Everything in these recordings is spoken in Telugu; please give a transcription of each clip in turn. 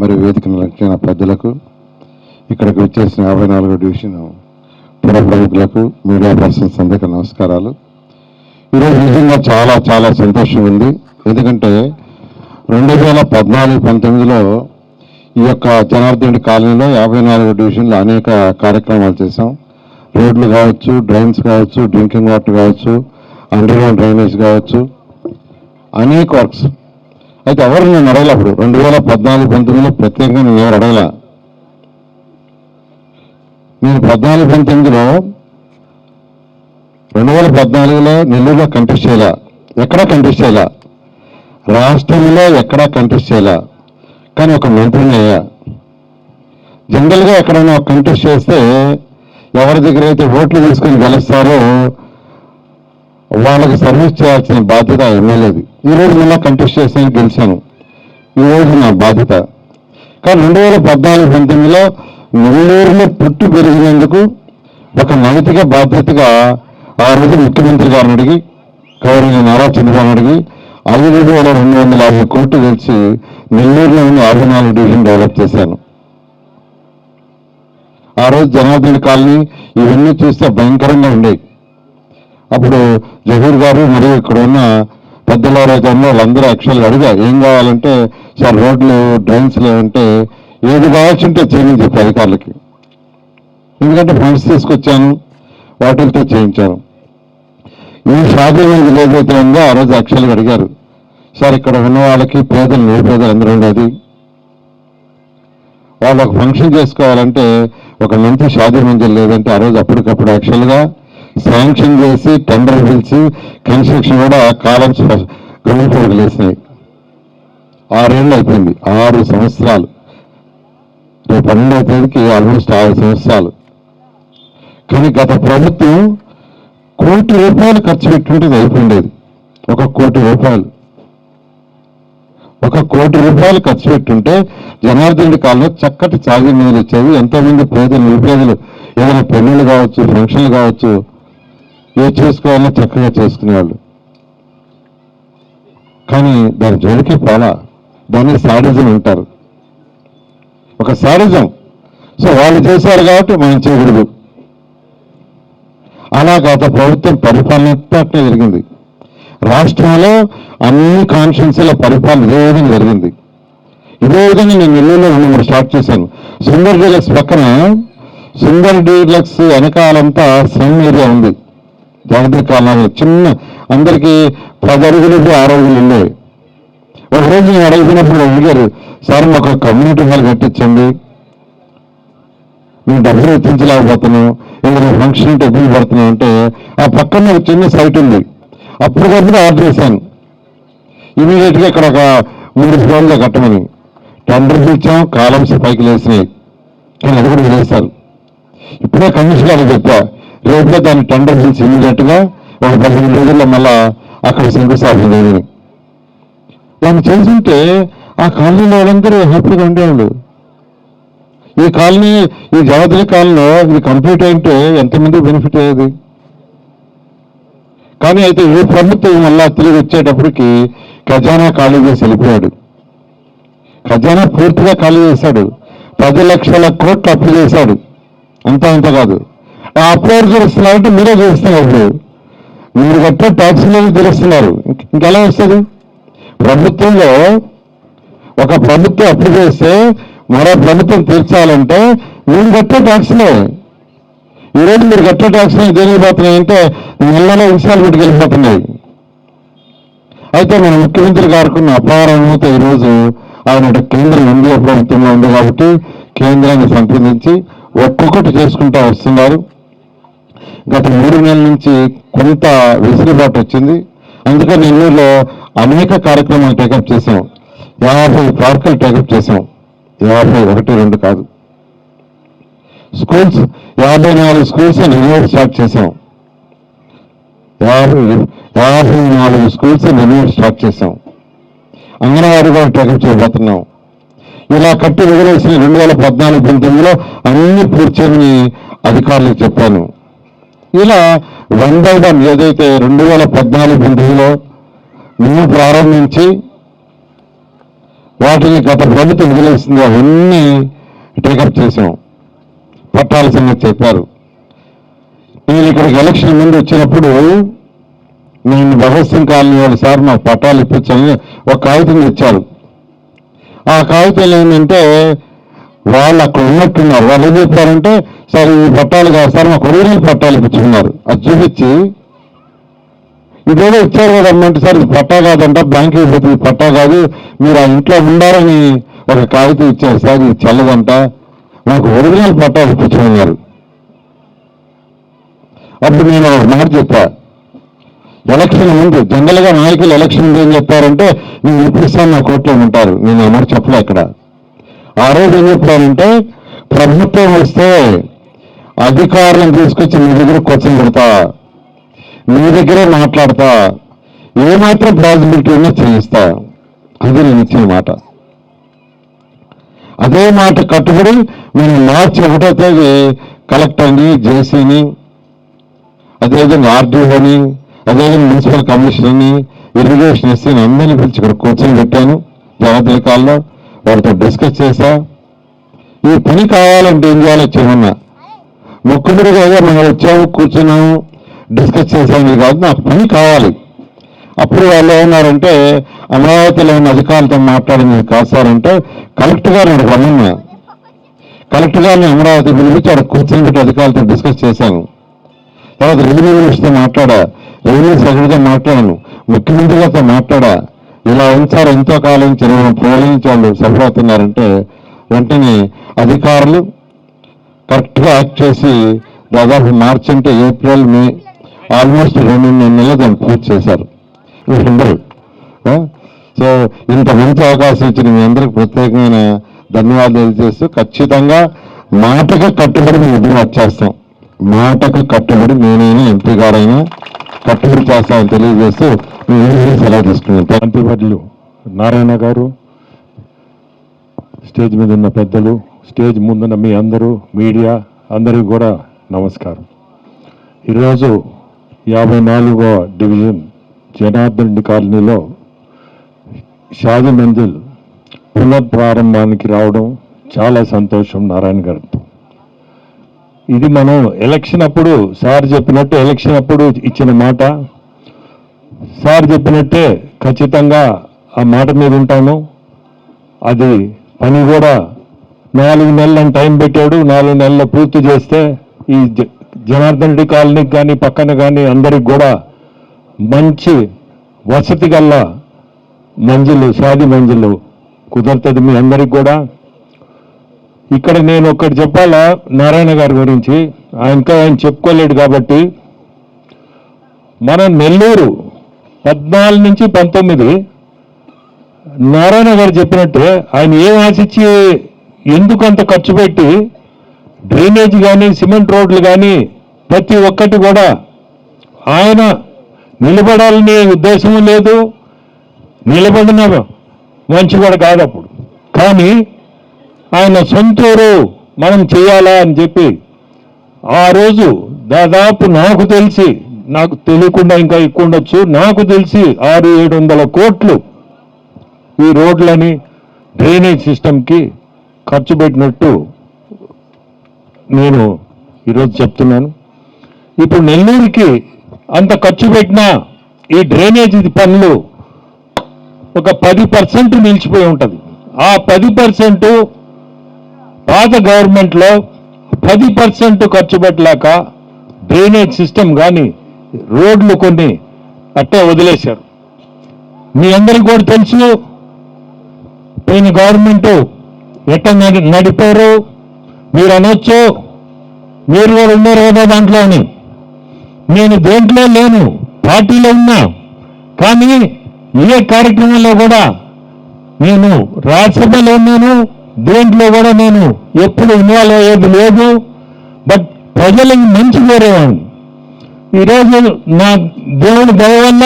మరి వేదికను రక్షణ పెద్దలకు ఇక్కడికి వచ్చేసిన యాభై నాలుగో డివిజన్ పుర ప్రముఖులకు మీడియా పర్సన్స్ అందరికీ నమస్కారాలు. ఈరోజు నిజంగా చాలా చాలా సంతోషం ఉంది. ఎందుకంటే రెండు వేల పద్నాలుగు పంతొమ్మిదిలో ఈ యొక్క జనార్దన్ కాలనీలో యాభై నాలుగు డివిజన్లో అనేక కార్యక్రమాలు చేశాం. రోడ్లు కావచ్చు డ్రైన్స్ కావచ్చు డ్రింకింగ్ వాటర్ కావచ్చు అండర్ గ్రౌండ్ డ్రైనేజ్ కావచ్చు అనేక వర్క్స్ అయితే ఎవరు నేను అడగలే అప్పుడు? రెండు వేల పద్నాలుగు పంతొమ్మిదిలో ప్రత్యేకంగా నేను ఎవరు అడగల. నేను పద్నాలుగు పంతొమ్మిదిలో రెండు వేల పద్నాలుగులో నెల్లూరులో కంటెస్ట్ చేయాల. ఎక్కడా కంటెస్ట్ చేయాల. రాష్ట్రంలో ఎక్కడా కంటెస్ట్ చేయాల. కానీ ఒక మంత్రిని అయ్యా. జనరల్గా ఎక్కడైనా కంటెస్ట్ చేస్తే ఎవరి దగ్గర అయితే ఓట్లు తీసుకొని గెలుస్తారో వాళ్ళకి సర్వీస్ చేయాల్సిన బాధ్యత ఎమ్మెల్యేది. ఈ రోజు మళ్ళీ కంటెస్ట్ చేసాను గెలిచాను. ఈ రోజు నా బాధ్యత. కానీ రెండు వేల పద్నాలుగు పంతొమ్మిదిలో నెల్లూరులో పుట్టి పెరిగినందుకు ఒక నైతిక బాధ్యతగా ఆ రోజు ముఖ్యమంత్రి గారిని అడిగి గౌరవ నారా చంద్రబాబు అడిగి ఐదు వేల రెండు వందల యాభై కోట్లు తెచ్చి నెల్లూరులో ఉన్న యాభై నాలుగు డివిజన్ డెవలప్ చేశాను. ఆ రోజు జనార్దన్ కాలనీ ఇవన్నీ చూస్తే భయంకరంగా ఉండేవి అప్పుడు జహూర్ గారు మరియు ఇక్కడ ఉన్న పెద్దల రోజు వాళ్ళందరూ యాక్చువల్గా అడిగా ఏం కావాలంటే సార్ రోడ్లు డ్రైన్స్ లేవంటే ఏది కావాల్సి ఉంటే చేయమని చెప్పి అధికారులకి ఎందుకంటే ఫండ్స్ తీసుకొచ్చాను వాటితో చేయించాను. ఈ షాపింగ్ మందిర్ ఏదైతే ఉందో ఆ రోజు యాక్చువల్గా అడిగారు సార్ ఇక్కడ ఉన్న వాళ్ళకి పేదలు నిరుపేదలు అందరూ ఉండేది. వాళ్ళు ఒక ఫంక్షన్ చేసుకోవాలంటే ఒక మంచి షాదీ మందిర్ లేదంటే ఆ రోజు అప్పటికప్పుడు యాక్చువల్గా శాంక్షన్ చేసి టెండర్ పిలిచి కన్స్ట్రక్షన్ కూడా కాలమ్స్ గ్రౌండ్ ఫ్లోర్ వేసినాయి ఆరేళ్ళు అయిపోయింది ఆరు సంవత్సరాలు. రేపు పన్నెండవ తేదీకి ఆల్మోస్ట్ ఆరు సంవత్సరాలు. కానీ గత ప్రభుత్వం కోటి రూపాయలు ఖర్చు పెట్టుకుంటే అయిపోయిండేది. ఒక కోటి రూపాయలు. ఒక కోటి రూపాయలు ఖర్చు పెట్టుంటే జనార్దన్ కాలంలో చక్కటి చాగి నీళ్ళు వచ్చేవి. ఎంతో మంది పేదలు నిరుపేదలు ఏదైనా పెళ్ళిళ్ళు కావచ్చు ఫంక్షన్లు కావచ్చు ఏం చేసుకోవాలో చక్కగా చేసుకునేవాళ్ళు. కానీ దాని జోలికి పోలా. దాన్ని సాడిజం అంటారు ఒక సాడిజం. సో వాళ్ళు చేశారు కాబట్టి మనం చేయకూడదు. అలా గత ప్రభుత్వం పరిపాలన అట్లా జరిగింది. రాష్ట్రంలో అన్ని కాన్షియన్స్ల పరిపాలన ఇదే విధంగా జరిగింది. ఇదే విధంగా నేను నెల్లూరులో మిమ్మల్ని స్టార్ట్ చేశాను. సుందర్ డీలక్స్ పక్కన సుందర్ డీలక్స్ వెనకాలంతా సన్ ఏరియా ఉంది. జాగ్రత్త కాలంలో చిన్న అందరికీ పది అడుగులు ఆరు అడుగులు ఉండేవి ఒక రోజు నేను అడిగినప్పుడు అడిగారు సార్ మాకు కమ్యూనిటీ హాల్ కట్టించండి. మేము డబ్బులు ఎత్తించలేకపోతున్నాం ఏదైనా ఫంక్షన్ ఉంటే ఇబ్బంది పడుతున్నాం. అంటే ఆ పక్కన ఒక చిన్న సైట్ ఉంది. అప్పటికప్పుడు ఆర్డర్ చేశాను. ఇమీడియట్గా ఇక్కడ ఒక మూడు ఫ్లోర్లో కట్టమని. టెండర్ ఇచ్చాం కాలమ్స్ పైకి లేసినాయి కానీ అది కూడా వేశారు ఇప్పుడే కమిషన్ గారు చెప్పా రేపులో దాన్ని టెండర్ పిలిచి ఇమీడియట్గా ఒక పదిహేను రోజుల్లో మళ్ళా అక్కడ శంకుస్థాపన జరిగింది. దాన్ని చేస్తుంటే ఆ కాలనీలో వాళ్ళందరూ హ్యాపీగా ఉండేవాళ్ళు. ఈ కాలనీ ఈ జవాదరి కాలంలో ఇది కంప్లీట్ అయితే ఎంతమంది బెనిఫిట్ అయ్యేది? కానీ అయితే ఏ ప్రభుత్వం మళ్ళా తిరిగి వచ్చేటప్పటికి ఖజానా ఖాళీ చేసి వెళ్ళిపోయాడు. ఖజానా పూర్తిగా ఖాళీ చేశాడు. పది లక్షల కోట్లు అప్పు చేశాడు. అంతా అంత కాదు. ఆ అప్పు ఎవరు మీరే తీరుస్తున్నారు ఇప్పుడు మీరు కట్టే ట్యాక్సీలను అనేది ఇంక- ఇంకెలా వస్తుంది? ప్రభుత్వంలో ఒక ప్రభుత్వం అప్పు చేస్తే మరో ప్రభుత్వం తీర్చాలంటే మీరు కట్టే ట్యాక్స్లే ఈరోజు మీరు కట్టే ట్యాక్స్లు దేనికి నెలలో విషయాలు వీటికి వెళ్ళిపోతున్నాయి అయితే మన ముఖ్యమంత్రి గారికి ఉన్న అపార అనుమతి ఈరోజు ఆయన కేంద్రం ఎన్డీఏ ప్రభుత్వంలో ఉంది కాబట్టి కేంద్రాన్ని సంప్రదించి ఒక్కొక్కటి చేసుకుంటూ వస్తున్నారు. గత మూడు నెలల నుంచి కొంత వెసులుబాటు వచ్చింది. అందుకని నెల్లూరులో అనేక కార్యక్రమాలు టేకప్ చేసాం యాభై పార్కులు టేకప్ చేసాం యాభై ఒకటి రెండు కాదు. స్కూల్స్ యాభై నాలుగు స్కూల్స్ రెన్యూవల్ స్టార్ట్ చేసాం యాభై యాభై నాలుగు స్కూల్స్ రెన్యూవల్ స్టార్ట్ చేసాం అంగన్వాడీ కూడా టేకప్ చేయబోతున్నాం. ఇలా కట్టి వదిలేసిన రెండు వేల పద్నాలుగు పంతొమ్మిదిలో అన్ని పూర్చని అధికారులకు చెప్పాను. ఇలా వన్ బై వన్ ఏదైతే రెండు వేల పద్నాలుగు పంతొమ్మిదిలో మేము ప్రారంభించి వాటిని గత ప్రభుత్వం వదిలేసింది అవన్నీ టేకప్ చేసాం పట్టాల సంగతి చెప్పారు. నేను ఇక్కడికి ఎలక్షన్ ముందు వచ్చినప్పుడు నేను భగత్ సింగ్ కాలనీ వాళ్ళు సార్ మాకు పట్టాలు ఇప్పించాలని ఒక కాగితం ఇచ్చారు ఆ కాగితం ఏంటంటే వాళ్ళు అక్కడ ఉన్నట్టున్నారు వాళ్ళు ఏం చెప్తారంటే సార్ ఈ పట్టాలు కాదు సార్ మాకు ఒరిజినల్ పట్టాలు ఇప్పించుకున్నారు. అది చూపించి ఇదేదో ఇచ్చారు కదమ్మంటే సార్ ఇది పట్టా కాదంట బ్యాంక్ పోతుంది ఇది పట్టా కాదు. మీరు ఆ ఇంట్లో ఉండాలని ఒక కాగితం ఇచ్చారు సార్ ఇది చల్లదంట. మాకు ఒరిజినల్ పట్టా ఇప్పించుకున్నారు. అప్పుడు నేను ఒక మాట చెప్పా. ఎలక్షన్ ముందు జనరల్గా నాయకులు ఎలక్షన్ ముందు ఏం చెప్పారంటే నేను ఇప్పిస్తాను నా కోర్టులో ఉంటారు. నేను ఆ మాట చెప్పలే అక్కడ. ఆ రోజు ఏం ప్రభుత్వం వస్తే అధికారులను తీసుకొచ్చి మీ దగ్గర క్వశ్చన్ పెడతా మీ దగ్గరే మాట్లాడతా ఏమాత్రం పాసిబిలిటీ ఉన్నా చేయిస్తా అది నేను ఇచ్చిన మాట. అదే మాట కట్టుబడి మేము మార్చి ఒకటో తేదీ కలెక్టర్ని జేసీని అదేవిధంగా ఆర్డీఓని అదేవిధంగా మున్సిపల్ కమిషనర్ని ఇరిగేషన్ ఎస్సీని అందరినీ పిలిచి ఇక్కడ కూర్చొని పెట్టాను జగతుల కాల్లో. వారితో డిస్కస్ చేశా. ఈ పని కావాలంటే ఏం చేయాలో చేయమన్నా ముఖ్యమంత్రిగా ఏదో మనం వచ్చాము కూర్చున్నాము డిస్కస్ చేసాము కాదు నాకు పని కావాలి. అప్పుడు వాళ్ళు ఏమన్నారంటే అమరావతిలో ఉన్న అధికారులతో మాట్లాడింది కాదు సార్ అంటే కలెక్టర్ గారు నాకు రమ్మన్నా. కలెక్టర్ గారిని అమరావతి పిలిపించి అక్కడ కూర్చొని పెట్టి అధికారులతో డిస్కస్ చేశాను తర్వాత రెవెన్యూ మినిస్టర్తో మాట్లాడా. రెవెన్యూ సెక్రటరీతో మాట్లాడాను. ముఖ్యమంత్రి గారితో మాట్లాడా. ఇలా ఉంచారు ఎంతో కాలం నుంచి ఇరవై వాళ్ళు సఫలవుతున్నారంటే వెంటనే అధికారులు కరెక్ట్గా యాక్ట్ చేసి దాదాపు మార్చి అంటే ఏప్రిల్ మే ఆల్మోస్ట్ రెండు నెలలు దాన్ని పూర్తి చేశారు. వీళ్ళందరూ సో ఇంత మంచి అవకాశం ఇచ్చిన మీ అందరికి ప్రత్యేకమైన ధన్యవాదాలు చేస్తూ ఖచ్చితంగా మాటకు కట్టుబడి మేము వచ్చేస్తాం. మాటకు కట్టుబడి నేనైనా ఎంపీ గారైనా కట్టుబడి చేస్తామని తెలియజేస్తూ మీ తీసుకున్నాను. మంత్రివర్యులు నారాయణ గారు స్టేజ్ మీద ఉన్న పెద్దలు స్టేజ్ ముందున్న మీ అందరూ మీడియా అందరికీ కూడా నమస్కారం. ఈరోజు యాభై నాలుగో డివిజన్ జనార్దన్ రెడ్డి కాలనీలో షాది మంజిల్ పునఃప్రారంభానికి రావడం చాలా సంతోషం నారాయణ గారితో. ఇది మనం ఎలక్షన్ అప్పుడు సార్ చెప్పినట్టు ఎలక్షన్ అప్పుడు ఇచ్చిన మాట సార్ చెప్పినట్టే ఖచ్చితంగా ఆ మాట మీద ఉంటాను. అది పని కూడా నాలుగు నెలలను టైం పెట్టాడు. నాలుగు నెలలు పూర్తి చేస్తే ఈ జ- జనార్దన్ రెడ్డి కాలనీకి కానీ పక్కన కానీ అందరికి కూడా మంచి వసతి గల్ల మంజులు సాది మంజులు కుదురుతుంది మీ అందరికి కూడా. ఇక్కడ నేను ఒకటి చెప్పాలా? నారాయణ గారి గురించి. ఆయన ఇంకా ఆయన చెప్పుకోలేడు కాబట్టి మన నెల్లూరు పద్నాలుగు నుంచి పంతొమ్మిది నారాయణ గారు చెప్పినట్టే ఆయన ఏం ఆశించి ఎందుకు అంత ఖర్చు పెట్టి డ్రైనేజ్ కానీ సిమెంట్ రోడ్లు కానీ ప్రతి ఒక్కటి కూడా ఆయన నిలబడాలనే ఉద్దేశం లేదు. నిలబడిన మంచి కూడా కాదు అప్పుడు. కానీ ఆయన సొంతూరు మనం చేయాలా అని చెప్పి ఆ రోజు దాదాపు నాకు తెలిసి నాకు తెలియకుండా ఇంకా ఎక్కువ ఉండొచ్చు. నాకు తెలిసి ఆరు ఏడు వందల కోట్లు ఈ రోడ్లని డ్రైనేజ్ సిస్టమ్కి ఖర్చు పెట్టినట్టు నేను ఈరోజు చెప్తున్నాను. ఇప్పుడు నెల్లూరుకి అంత ఖర్చు పెట్టిన ఈ డ్రైనేజ్ పనులు ఒక పది పర్సెంట్ నిలిచిపోయి ఉంటుంది. ఆ పది పర్సెంట్ పాత గవర్నమెంట్లో పది పర్సెంట్ ఖర్చు పెట్టలేక డ్రైనేజ్ సిస్టమ్ కానీ రోడ్లు కొన్ని అట్టే వదిలేశారు. మీ అందరికి కూడా తెలుసు పోయిన గవర్నమెంట్ ఎట్ట నడి నడిపారు? మీరు అనొచ్చు మీరు కూడా ఉన్నారు కదా దాంట్లో అని నేను దేంట్లో లేను పార్టీలో ఉన్నా. కానీ ఏ కార్యక్రమంలో కూడా నేను రాజ్యసభలో ఉన్నాను దేంట్లో కూడా నేను ఎప్పుడు ఇన్వాల్వ్ అయ్యేది లేదు. బట్ ప్రజలకు మంచి కోరేవాడిని. ఈరోజు నా దేవుని దయ వల్ల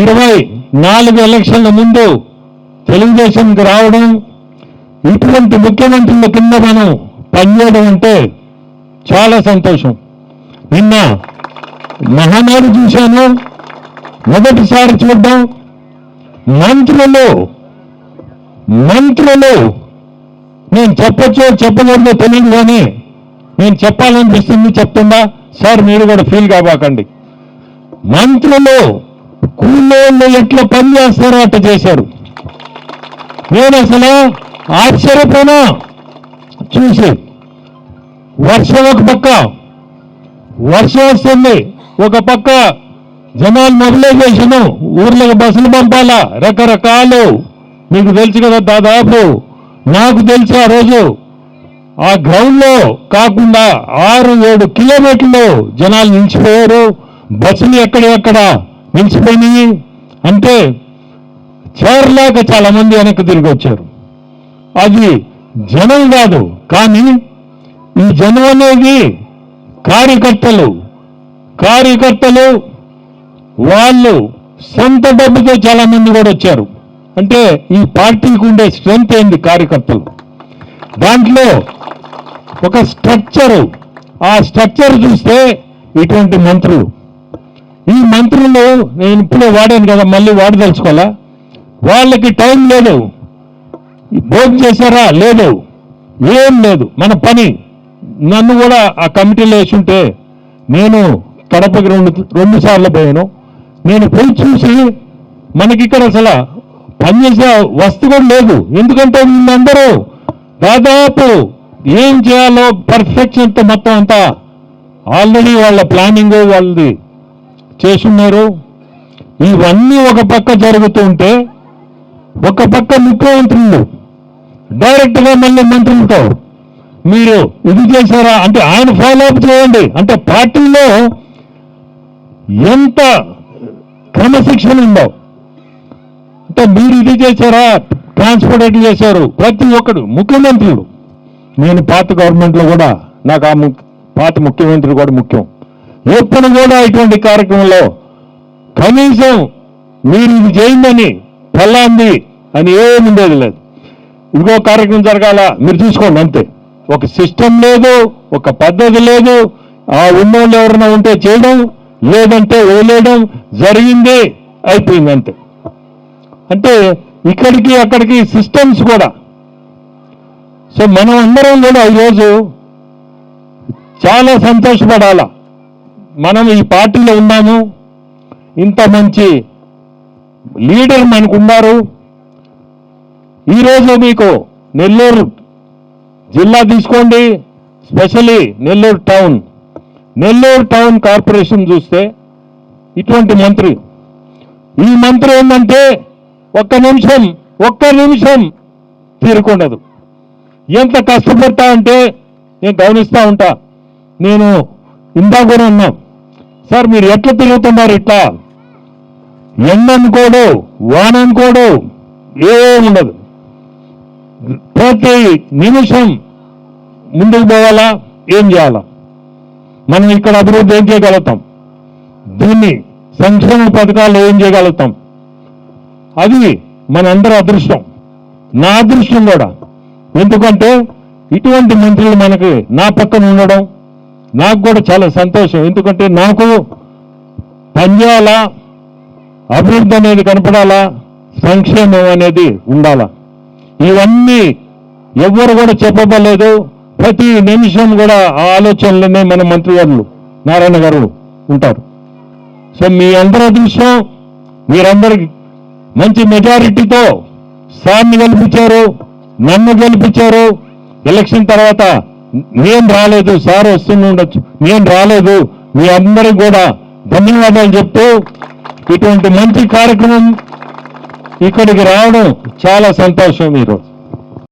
ఇరవై నాలుగు ఎలక్షన్ల ముందు తెలుగుదేశంకి రావడం ఇటువంటి ముఖ్యమంత్రుల కింద మనం పనిచేయడం అంటే చాలా సంతోషం. నిన్న మహానాడు చూశాను. మొదటిసారి చూడడం మంత్రులు మంత్రులు నేను చెప్పచ్చో చెప్పకూడదో తెలియదు కానీ నేను చెప్పాలనిపిస్తుంది చెప్తుందా? సార్ మీరు కూడా ఫీల్ కాబాకండి. మంత్రులు కూలోళ్ళు ఎట్లా పనిచేస్తారో అట్ట చేశారు. నేను అసలు ఆశ్చర్యపోయినా చూసి. వర్షం ఒక పక్క వర్షం వస్తుంది ఒక పక్క. జనాలు మొబిలైజేషన్ ఊర్లకు బస్సులు పంపాలా? రకరకాలు. మీకు తెలుసు కదా దాదాపు. నాకు తెలుసు ఆ రోజు. ఆ గ్రౌండ్లో కాకుండా ఆరు ఏడు కిలోమీటర్లు జనాలు నిలిచిపోయారు. బస్సులు ఎక్కడెక్కడ నిలిచిపోయినాయి. అంటే చేరలేక చాలా మంది వెనక్కి తిరిగి వచ్చారు. అది జనం కాదు కానీ ఈ జనం అనేది కార్యకర్తలు. కార్యకర్తలు వాళ్ళు సొంత డబ్బుతో చాలా మంది కూడా వచ్చారు. అంటే ఈ పార్టీకి ఉండే స్ట్రెంత్ ఏంది కార్యకర్తలు? దాంట్లో ఒక స్ట్రక్చరు. ఆ స్ట్రక్చర్ చూస్తే ఇటువంటి మంత్రులు. ఈ మంత్రులు నేను ఇప్పుడే వాడాను కదా మళ్ళీ వాడదలుచుకోవాలా? వాళ్ళకి టైం లేదు. భోజనం చేశారా? లేదు. ఏం లేదు. మన పని. నన్ను కూడా ఆ కమిటీలో వేసుంటే నేను కడపకి రెండు రెండు సార్లు పోయాను. నేను పోయి చూసి మనకి ఇక్కడ అసలు పనిచేసే వస్తు కూడా లేదు. ఎందుకంటే అందరూ దాదాపు ఏం చేయాలో పర్ఫెక్షన్తో మొత్తం అంతా ఆల్రెడీ వాళ్ళ ప్లానింగ్ వాళ్ళది చేసున్నారు. ఇవన్నీ ఒక పక్క జరుగుతూ ఉంటే ఒక పక్క ముఖ్యమంత్రులు డైరెక్ట్గా మళ్ళీ మంత్రులతో మీరు ఇది చేశారా? అంటే ఆయన ఫాలో అప్ చేయండి. అంటే పార్టీలో ఎంత క్రమశిక్షణ ఉందో. అంటే మీరు ఇది చేశారా? ట్రాన్స్పోర్ట్ చేశారు. ప్రతి ఒక్కడు ముఖ్యమంత్రులు. నేను పాత గవర్నమెంట్లో కూడా నాకు ఆ పాత ముఖ్యమంత్రి కూడా ముఖ్యం. ఎప్పుడు కూడా ఇటువంటి కార్యక్రమంలో కనీసం మీరు ఇది చేయండి ఫలాంది అని ఏమి ఉండేది లేదు. ఇంకో కార్యక్రమం జరగాల మీరు చూసుకోండి అంతే. ఒక సిస్టమ్ లేదు ఒక పద్ధతి లేదు. ఆ ఉన్నోళ్ళు ఎవరైనా ఉంటే చేయడం లేదంటే వదిలేయడం జరిగింది అయిపోయింది అంతే. అంటే ఇక్కడికి అక్కడికి సిస్టమ్స్ కూడా. సో మనం అందరం కూడా ఈరోజు చాలా సంతోషపడాల. మనం ఈ పార్టీలో ఉన్నాము. ఇంత మంచి లీడర్ మనకు ఉన్నారు ఈరోజు మీకు నెల్లూరు జిల్లా తీసుకోండి. Specially Nellore town. Nellore town corporation చూస్తే ఇటువంటి మంత్రి. ఈ మంత్రి ఏంటంటే ఒక్క నిమిషం ఒక్క నిమిషం తీరుకుండదు. ఎంత కష్టపడతా అంటే నేను గమనిస్తూ ఉంటా. నేను ఇందా కూడా ఉన్నా సార్ మీరు ఎట్లా తిరుగుతున్నారు ఇట్లా? ఎండ అనుకోడు వాన అనుకోడు ఏం ఉండదు. ప్రతి నిమిషం ముందుకు పోవాలా? ఏం చేయాలా? మనం ఇక్కడ అభివృద్ధి ఏం చేయగలుగుతాం? దీన్ని సంక్షేమ పథకాలు ఏం చేయగలుగుతాం? అది మనందరి అదృష్టం. నా అదృష్టం కూడా. ఎందుకంటే ఇటువంటి మంత్రులు మనకి నా పక్కన ఉండడం నాకు కూడా చాలా సంతోషం. ఎందుకంటే నాకు పనిచేయాలా అభివృద్ధి అనేది కనపడాలా? సంక్షేమం అనేది ఉండాలా? ఇవన్నీ ఎవ్వరు కూడా చెప్పబలేదు ప్రతి నిమిషం కూడా ఆ ఆలోచనలోనే మన మంత్రివర్లు నారాయణ గారు ఉంటారు. సో మీ అందరి అదృష్టం మీరందరికి మంచి మెజారిటీతో సార్ని గెలిపించారు నన్ను గెలిపించారు. ఎలక్షన్ తర్వాత నేను రాలేదు సార్ వస్తూనే ఉండొచ్చు. నేను రాలేదు. మీ అందరికి కూడా ధన్యవాదాలు చెప్తూ ఇటువంటి మంచి కార్యక్రమం ఇక్కడికి రావడం చాలా సంతోషం ఈరోజు